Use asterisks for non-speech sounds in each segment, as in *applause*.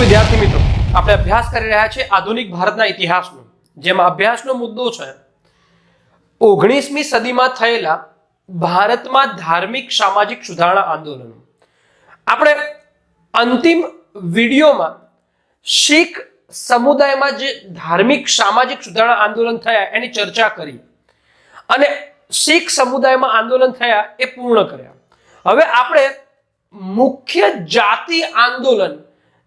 વિદ્યાર્થી મિત્રો, આપણે અભ્યાસ કરી રહ્યા છીએ આધુનિક ભારતના ઇતિહાસનો, જેમાં અભ્યાસનો મુદ્દો છે, ઓગણીસમી સદીમાં થયેલા ભારતમાં ધાર્મિક સામાજિક સુધારણા આંદોલનો. આપણે અંતિમ વિડીયોમાં શીખ સમુદાયમાં જે ધાર્મિક સામાજિક સુધારણા આંદોલન થયા એની ચર્ચા કરી અને શીખ સમુદાયમાં આંદોલન થયા એ પૂર્ણ કર્યા. હવે આપણે મુખ્ય જાતિ આંદોલન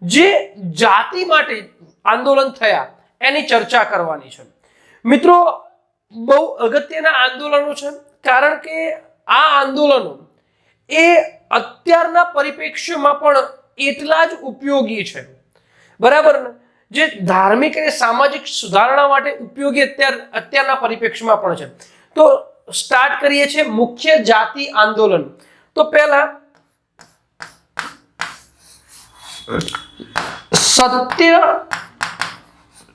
જે જાતિ માટે આંદોલન થયા, એની ચર્ચા કરવાની છે. મિત્રો, બહુ અગત્યના આંદોલનો છે, કારણ કે આ આંદોલનો એ અત્યારના પરિપ્રેક્ષ્યમાં પણ એટલા જ ઉપયોગી છે. બરાબર ને? જે ધાર્મિક અને સામાજિક સુધારણા માટે ઉપયોગી અત્યાર, અત્યારના પરિપ્રેક્ષ્યમાં પણ છે. તો સ્ટાર્ટ કરીએ છીએ મુખ્ય જાતિ આંદોલન. તો પહેલા સત્ય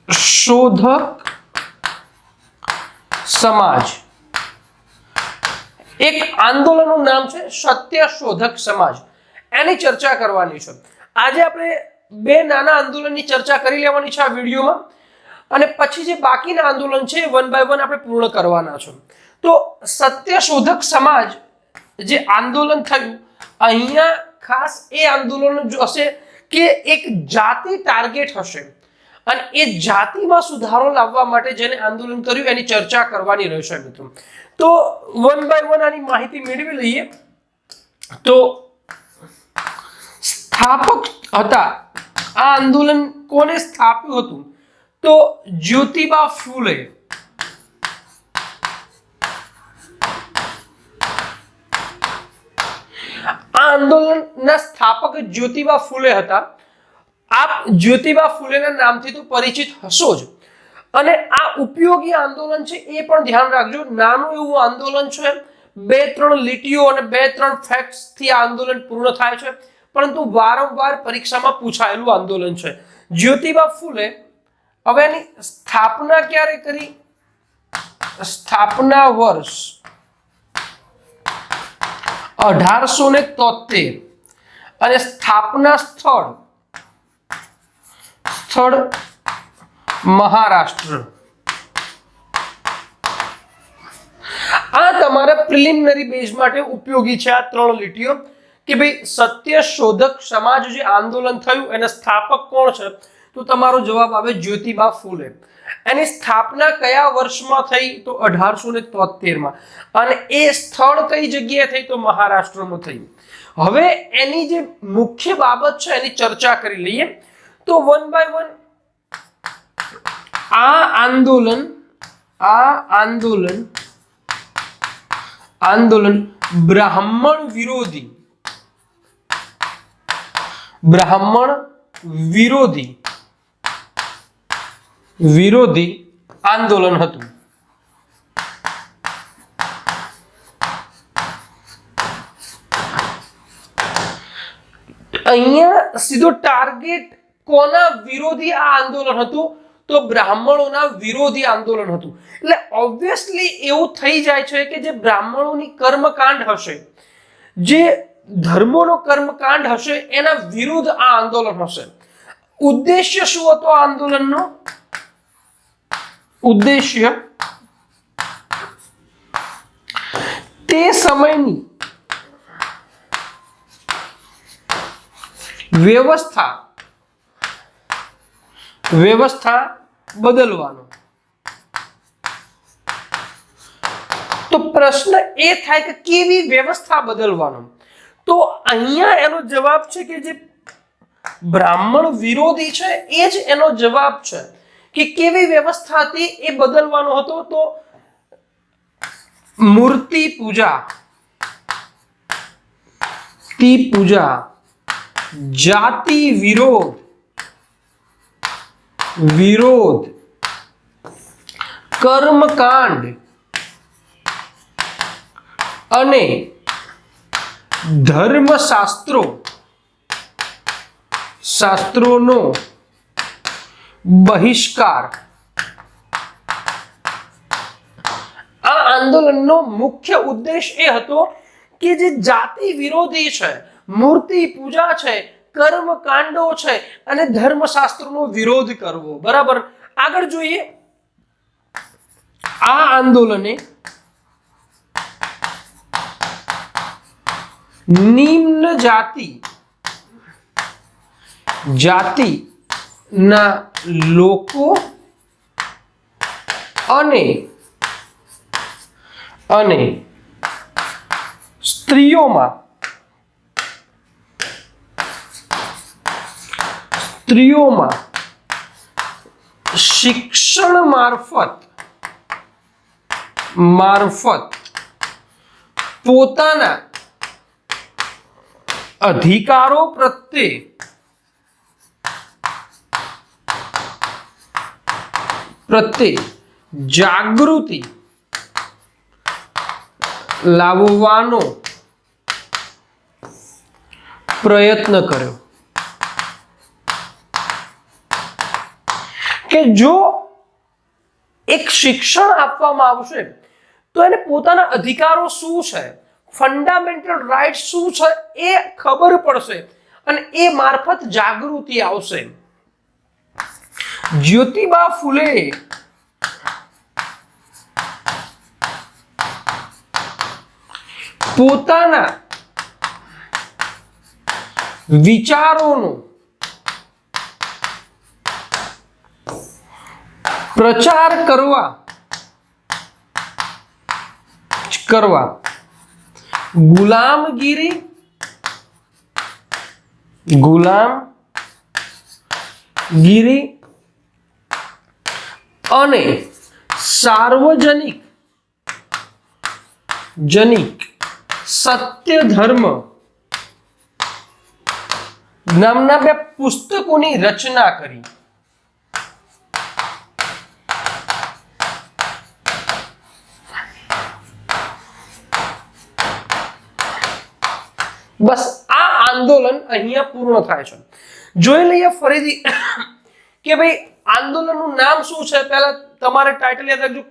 શોધક સમાજ. એક આંદોલનનું નામ છે સત્ય શોધક સમાજ. એની ચર્ચા કરવાની છે. આજે આપણે બે નાના આંદોલનની ચર્ચા કરી લેવાની છે આ વિડીયોમાં. અને પછી જે બાકીના આંદોલન છે વન બાય વન આપણે પૂર્ણ કરવાના છે. તો સત્ય શોધક સમાજ જે આંદોલન થયું, અહીંયા ખાસ એ આંદોલન જો હશે કે એક જાતિ ટાર્ગેટ હશે. અને એ જાતિમાં સુધારો લાવવા માટે જેને આંદોલન કર્યું, એની ચર્ચા કરવાની રહેશે મિત્રો. તો વન બાય વન આની માહિતી મેળવી લઈએ. તો સ્થાપક હતા. આ આંદોલન કોને સ્થાપ્યું હતું? તો જ્યોતિબા ફૂલે આ આંદોલનના સ્થાપક જ્યોતિબા ફૂલે હતા. આપ જ્યોતિબા ફૂલેના નામથી તો પરિચિત હશો જ. અને આ ઉપયોગી આંદોલન છે એ પણ ધ્યાન રાખજો. નાનું એવું આંદોલન છે. બે ત્રણ લીટીઓ અને બે ત્રણ ફેક્ટ્સથી આંદોલન પૂર્ણ થાય છે. પરંતુ વારંવાર પરીક્ષામાં પૂછાયેલું આંદોલન છે. જ્યોતિબા ફૂલે હવે એની સ્થાપના ક્યારે કરી? સ્થાપના વર્ષ અઢારસો ને તોતેર અને સ્થાપના સ્થળ સ્થળ મહારાષ્ટ્ર. આ તમારા પ્રિલિમિનરી બેઝ માટે ઉપયોગી છે આ ત્રણ લીટીઓ, કે ભાઈ સત્ય શોધક સમાજ જે આંદોલન થયું, એના સ્થાપક કોણ છે? તો તમારો જવાબ આવે જ્યોતિબા ફૂલે. એની સ્થાપના કયા વર્ષમાં થઈ? તો અઢારસો ને તોતેરમાં. અને એ સ્થળ કઈ જગ્યાએ થઈ? તો મહારાષ્ટ્રમાં થઈ. હવે એની જે મુખ્ય બાબત છે, એની ચર્ચા કરી લઈએ. તો વન બાય વન આ આંદોલન આ આંદોલન આંદોલન બ્રાહ્મણ વિરોધી. બ્રાહ્મણ વિરોધી. વિરોધી આંદોલન હતું. અહીંયા સીધો ટાર્ગેટ કોના વિરોધી આ આંદોલન હતું? તો બ્રાહ્મણોના વિરોધી આંદોલન હતું. એટલે ઓબ્વિયસલી એવું થઈ જાય છે કે જે બ્રાહ્મણોની કર્મકાંડ હશે, જે ધર્મોનો કર્મકાંડ હશે, એના વિરુદ્ધ આ આંદોલન હશે. ઉદ્દેશ્ય શું હતો આ આંદોલનનો? ઉદ્દેશ્ય તે સમયની વ્યવસ્થા વ્યવસ્થા બદલવાનો. તો પ્રશ્ન એ થાય કે કેવી વ્યવસ્થા બદલવાનો? તો અહીંયા એનો જવાબ છે કે જે બ્રાહ્મણ વિરોધી છે, એ જ એનો જવાબ છે. કે કેવી વ્યવસ્થા હતી એ બદલવાનો હતો તો મૂર્તિ પૂજા. પૂજા. જાતિ વિરોધ. વિરોધ. કર્મકાંડ. અને ધર્મશાસ્ત્રો. શાસ્ત્રોનો બહિષ્કાર. આ આંદોલનનો મુખ્ય ઉદ્દેશ એ હતો કે જે જાતિ વિરોધી છે, મૂર્તિ પૂજા છે, કર્મકાંડો છે અને ધર્મશાસ્ત્રનો વિરોધ કરવો. બરાબર? આગળ જોઈએ. આ આંદોલને નિમ્ન જાતિ જાતિના લોકો અને અને સ્ત્રીઓમાં સ્ત્રીઓમાં શિક્ષણ મારફત મારફત પોતાના અધિકારો પ્રત્યે પ્રત્યે જાગૃતિ લાવવાનો પ્રયત્ન કર્યો. કે જો એક શિક્ષણ આપવામાં આવશે, તો એને પોતાના અધિકારો શું છે? ફંડામેન્ટલ રાઇટ શું છે? એ ખબર પડશે અને એ મારફત જાગૃતિ આવશે. જ્યોતિબા ફૂલે. પોતાના વિચારોનો પ્રચાર કરવા કરવા. ગુલામગીરી ગુલામગીરી અને સાર્વજનિક જનિક સત્ય ધર્મ નામના બે પુસ્તકોની રચના કરી. બસ આ આંદોલન અહીંયા પૂર્ણ થાય છે. જોઈ લઈએ ફરીથી કે ભાઈ આંદોલનનું નામ શું છે? પહેલા તમારે ટાઇટલ યાદ રાખજો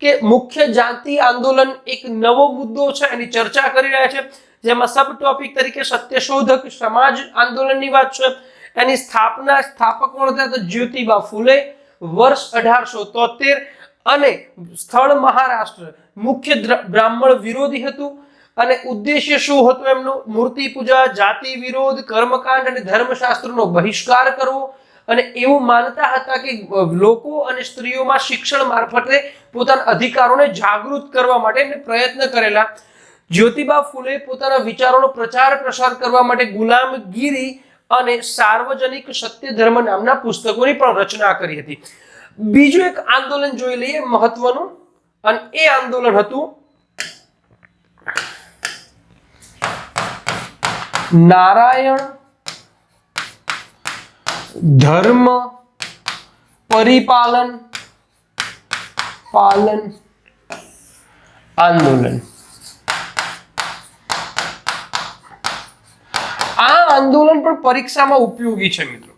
કે મુખ્ય જાતિ આંદોલન એક નવો મુદ્દો છે, એની ચર્ચા કરી રહ્યા છે. જેમાં સબ ટોપિક તરીકે સત્યશોધક સમાજ આંદોલનની વાત છે. એની સ્થાપના સ્થાપક કોણ હતા? તો જ્યોતિબા ફૂલે, વર્ષ અઢારસો તોતેર અને સ્થળ મહારાષ્ટ્ર. મુખ્ય બ્રાહ્મણ વિરોધી હતું. અને ઉદ્દેશ્ય શું હતું એમનું? મૂર્તિ પૂજા, જાતિ વિરોધ, કર્મકાંડ અને ધર્મશાસ્ત્રનો બહિષ્કાર કરવો. અને એવું માનતા હતા કે લોકો અને સ્ત્રીઓમાં શિક્ષણ મારફતે પોતાના અધિકારોને જાગૃત કરવા માટે પ્રયત્ન કરેલા. જ્યોતિબા ફૂલે પોતાના વિચારોનો પ્રચાર પ્રસાર કરવા માટે ગુલામગીરી અને સાર્વજનિક સત્ય ધર્મ નામના પુસ્તકોની પણ રચના કરી હતી. બીજું એક આંદોલન જોઈ લઈએ, મહત્વનું. અને એ આંદોલન હતું નારાયણ ધર્મ, પરિપાલન, પાલન, આંદોલન. આ આંદોલન પણ પરીક્ષામાં ઉપયોગી છે મિત્રો.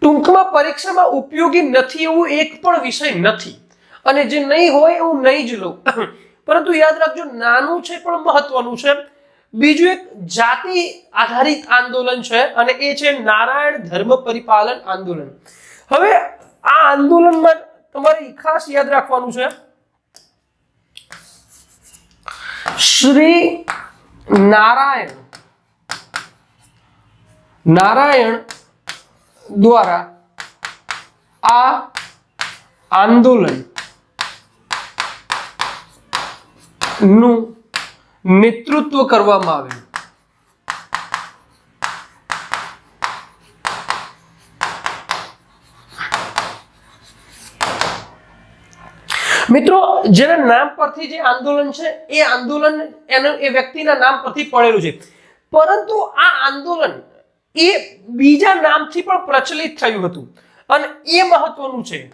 ટૂંકમાં પરીક્ષામાં ઉપયોગી નથી એવું એક પણ વિષય નથી. અને જે નહીં હોય એવું નહીં જ લઉં. *coughs* પરંતુ યાદ રાખજો, નાનું છે પણ મહત્વનું છે. બીજું એક જાતિ આધારિત આંદોલન છે અને એ છે નારાયણ ધર્મ પરિપાલન આંદોલન. હવે આ આંદોલનમાં તમારે ખાસ યાદ રાખવાનું છે. શ્રી નારાયણ. નારાયણ દ્વારા આ આંદોલનનું નેતૃત્વ કરવામાં આવ્યું મિત્રો, જેના નામ પરથી જે આંદોલન છે, એ આંદોલન એનું, એ વ્યક્તિના નામ પરથી પડેલું છે. પરંતુ આ આંદોલન એ બીજા નામથી પણ પ્રચલિત થયું હતું. અને એ મહત્વનું છે.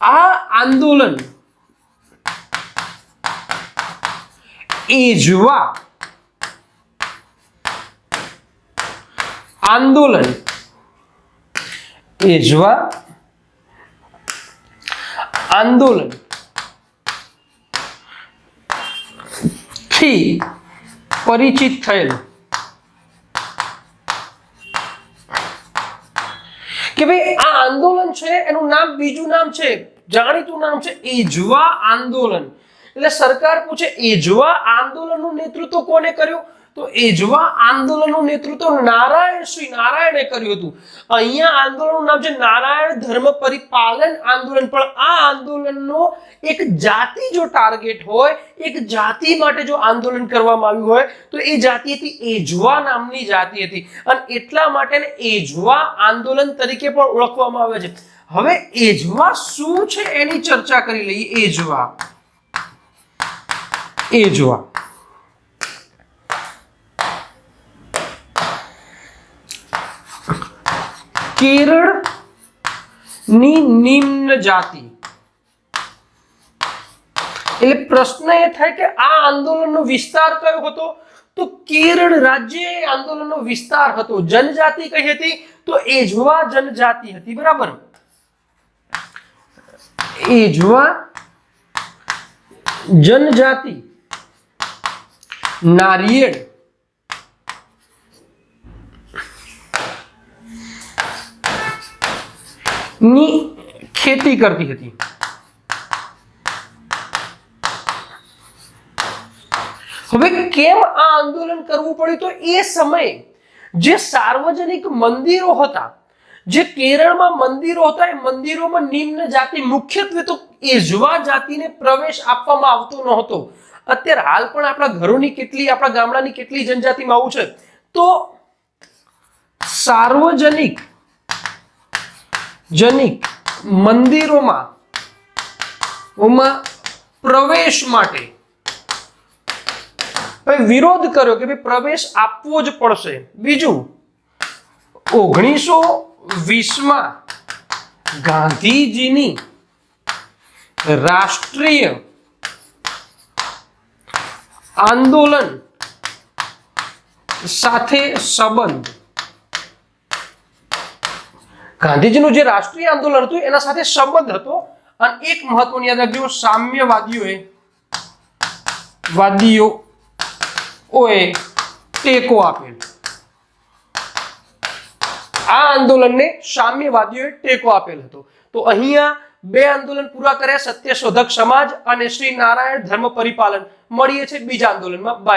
આ આંદોલન એજવા આંદોલન. એજવા આંદોલન. થી પરિચિત થયેલ. કે ભાઈ, આ આંદોલન છે, એનું નામ, બીજું નામ છે, જાણીતું નામ છે એજવા આંદોલન. એટલે સરકાર પૂછે એજવા આંદોલનનું નેતૃત્વ કોને કર્યું? તો એજવા આંદોલનનું નેતૃત્વ નારાયણ શ્રી નારાયણે કર્યું હતું. અહીંયા આંદોલનનું નામ છે નારાયણ ધર્મ પરિપાલન આંદોલન. પણ આ આંદોલનનો એક જાતિ જો ટાર્ગેટ હોય, એક જાતિ માટે જો આંદોલન કરવામાં આવ્યું હોય, તો એ જાતિ હતી એજવા નામની જાતિ હતી. અને એટલા માટેને એજવા આંદોલન તરીકે પણ ઓળખવામાં આવે છે. હવે એજવા શું છે એની ચર્ચા કરી લઈએ એજવા એજવા કેરળની નિમ્ન જાતિ. એટલે પ્રશ્ન એ થાય કે આ આંદોલનનો વિસ્તાર કયો હતો? તો કેરળ રાજ્ય એ આંદોલનનો વિસ્તાર હતો. જનજાતિ કઈ હતી? તો એજવા જનજાતિ હતી. બરાબર? એજવા જનજાતિ. નારિયેળની ખેતી કરતી હતી હવે કેમ આ આંદોલન કરવું પડ્યું? તો એ સમયે જે સાર્વજનિક મંદિરો હતા, જે કેરળમાં મંદિરો હતા, એ મંદિરોમાં નિમ્ન જાતિ, મુખ્યત્વે તો એજવા જાતિને પ્રવેશ આપવામાં આવતો ન હતો અત્યારે હાલ પણ આપણા ઘરોની કેટલી, આપણા ગામડાની કેટલી જનજાતિમાં આવું છે? તો સાર્વજનિક, જનિક મંદિરોમાં પ્રવેશ માટે વિરોધ કર્યો કે ભાઈ પ્રવેશ આપવો જ પડશે. બીજું, ઓગણીસો વીસમાં ગાંધીજીની રાષ્ટ્રીય આંદોલન સાથે સંબંધ. ગાંધીજીનું જે રાષ્ટ્રીય આંદોલન હતું, એના સાથે સંબંધ હતો. અને એક મહત્વની યાદ રાખજો, સામ્યવાદીઓએ વાદીઓ ઓએ ટેકો આપેલ. આ આંદોલનને સામ્યવાદીઓએ ટેકો આપેલ હતો. તો અહીંયા બે આંદોલન પૂરા કર્યા સત્યશોધક સમાજ અને શ્રી નારાયણ ધર્મ પરિપાલન. મળીએ છે બીજા આંદોલનમાં. બાય